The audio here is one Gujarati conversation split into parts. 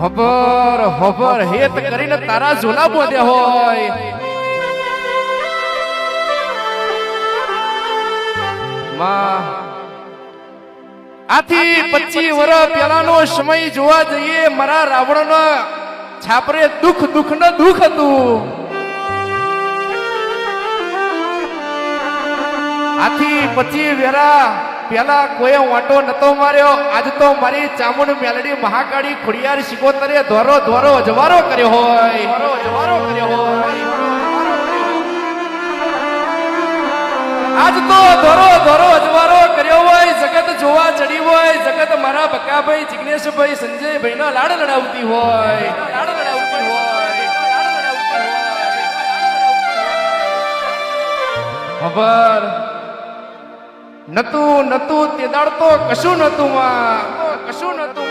હબર હબર હેત કરીને તારા ઝોલા બોધ્યા હોય. માં આથી પચીસ વર્ષ પહેલાનો સમય જોવા જઈએ મારા રાવણના છાપરે દુઃખ દુઃખ ન દુઃખ હતું. આથી પછી વેરા પેલા કોઈ વાંટો નતો માર્યો. આજ તો મારી ચામુંડ મેલડી મહાકાળી ખુડિયાર શિકોતરે ધોરો ધોરો અજવારો કર્યો હોય. અજવારો કર્યો હોય. આજ તો ધોરો ધોરો અજવારો કર્યો હોય. જગત જોવા ચડી હોય. જગત મારા બકાભાઈ જિગ્નેશભાઈ સંજયભાઈ ના લાડ લડાવતી હોય. લાડ લડાવતી હોય. ખબર? નતું નતું તે દાડ તો કશું નતું માં કશું નતું.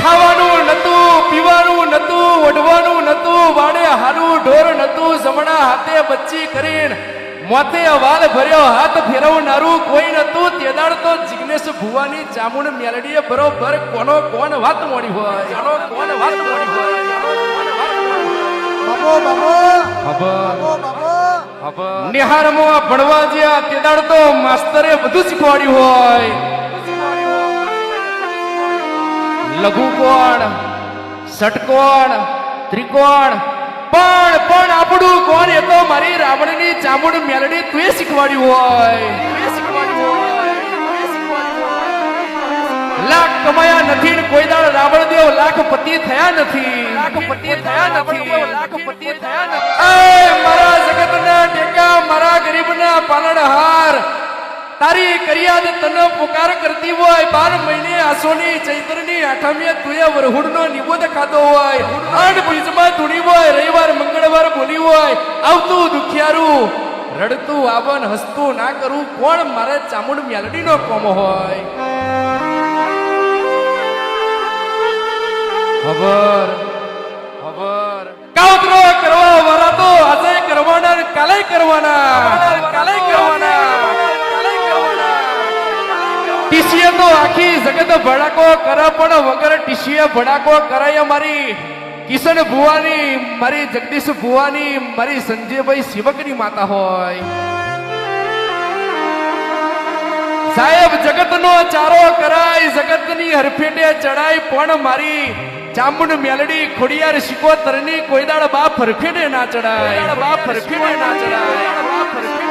ખાવાનું નતું પીવાનું નતું ઓઢવાનું નતું વાડે હારું ઢોર નતું જમણા હાથે બચ્ચી કરીને મોતે વાલ ભર્યો હાથ ફેરવનારું કોઈ નતું. તે દાડ તો જિગ્નેશ ભુવાની ચામુંડ મેલડીએ બરોબર કોનો કોણ વાત મોડી હોય. કોનો કોણ વાત મોડી હોય. કોનો કોણ વાત મોડી હોય. બાબો બાબો. બાબો બાબો. નિહારમાં ભણવા જ્યાં તે દાડ તો માસ્તરે બધું શીખવાડ્યું હોય. લઘુકોણ ષટકોણ ત્રિકોણ પણ પણ આપણું કોણ એ તો મારી રાવણની ચામુંડ મેલડી તુએ શીખવાડ્યું હોય. લાખ કમાયા નથી કોઈ દાડ રાવણ દેવ લાખપતિ થયા નથી. લાખપતિ થયા નથી. લાખપતિ થયા નથી. પાલનહાર તારી કરિયાદ તને પુકાર કરતી હોય. બાર મહિને આસોની ચૈત્રની આઠમીએ તુએ વરહુડનો નિબોધ ખાતો હોય. આઠ બીજમાં ધૂણી હોય. રવિવાર, મંગળવાર બોલી હોય. આવતું દુખિયારું. રડતું, આવન, હસતું ના કરું. કોણ મારે ચામુંડ મ્યાલડીનો કોમ હોય? ખબર ખબર. કાવતરો કરવા કરવાના કાલે કરવાના કાલે કરવાના ટીસીએ તો આખી જગત ભડાકો કરે પણ વગર ટીસીએ ભડાકો કરાય મારી કિશન ભુવાની, મારી જગદીશ ભુવાની, મારી સંજયભાઈ શિવકની માતા હોય. સાહેબ, જગતનો ચારો કરાય, જગતની હરફેટે ચડાય પણ મારી ચામુંડ મેલડી, ખોડિયાર, શિકોતરની કોઈ દાડ બાપ ફરફીને ના ચડાય. બાપ ફરફીને ના ચડાય. બાપ હરફેટે